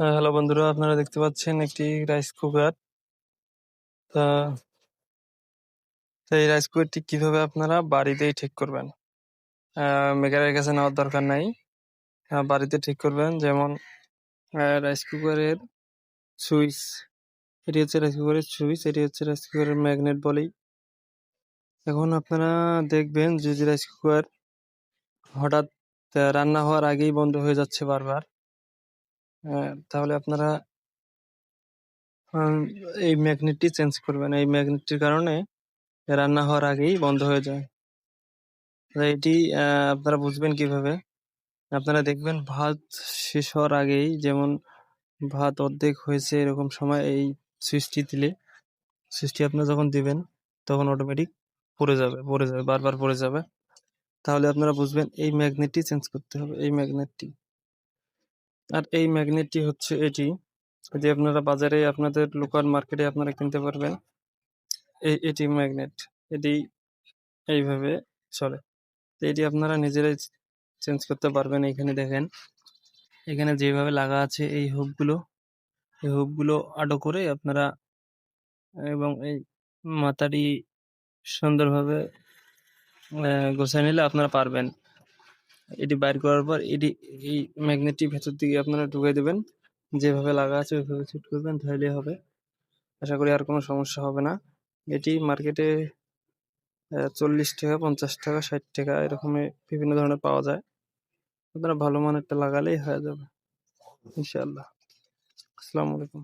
হ্যাঁ, হ্যালো বন্ধুরা আপনারা দেখতে পাচ্ছেন একটি রাইস কুকার তা এই রাইস কুকারটি কীভাবে আপনারা বাড়িতেই ঠিক করবেন? মেকারের কাছে নেওয়ার দরকার নাই। বাড়িতে ঠিক করবেন যেমন রাইস কুকারের সুইচ এটি হচ্ছে রাইস কুকারের সুইচ এটি হচ্ছে রাইস কুকারের ম্যাগনেট বলেই। এখন আপনারা দেখবেন যে রাইস কুকার হঠাৎ রান্না হওয়ার আগেই বন্ধ হয়ে যাচ্ছে বারবার। আহ, তাহলে আপনারা এই ম্যাগনেটটি চেঞ্জ করবেন। এই ম্যাগনেটটির কারণে রান্না হওয়ার আগেই বন্ধ হয়ে যায়। তো এটি আপনারা বুঝবেন কীভাবে? আপনারা দেখবেন ভাত শেষ হওয়ার আগেই যেমন ভাত অর্ধেক হয়েছে এরকম সময় এই সুইচটি দিলে সুইচটি আপনারা যখন দিবেন তখন অটোমেটিক পড়ে যাবে পড়ে যাবে বারবার পড়ে যাবে। তাহলে আপনারা বুঝবেন এই ম্যাগনেটটি চেঞ্জ করতে হবে এই ম্যাগনেটটি। আর এই ম্যাগনেটটি হচ্ছে এটি। যে আপনারা বাজারে আপনাদের লোকাল মার্কেটে আপনারা কিনতে পারবেন। এই এটি ম্যাগনেট এটি এইভাবে চলে। তো এটি আপনারা নিজেরাই চেঞ্জ করতে পারবেন এখানে দেখেন। এখানে যেভাবে লাগা আছে এই হুকগুলো এই হুকগুলো আটো করে আপনারা এবং এই মাথাটি সুন্দরভাবে গোছায় নিলে আপনারা পারবেন। এটি বাইর করার পর এটি, এই ম্যাগনেটটি ভেতর দিকে আপনারা ঢুকিয়ে দেবেন। যেভাবে লাগা আছে ওইভাবে সেট করবেন তাহলে হবে। আশা করি আর কোনো সমস্যা হবে না। এটি মার্কেটে চল্লিশ টাকা, পঞ্চাশ টাকা, ষাট টাকা এরকমই বিভিন্ন ধরনের পাওয়া যায়। আপনারা ভালো মানেরটা লাগালেই হয়ে যাবে। ইনশাআল্লাহ। আসসালামু আলাইকুম।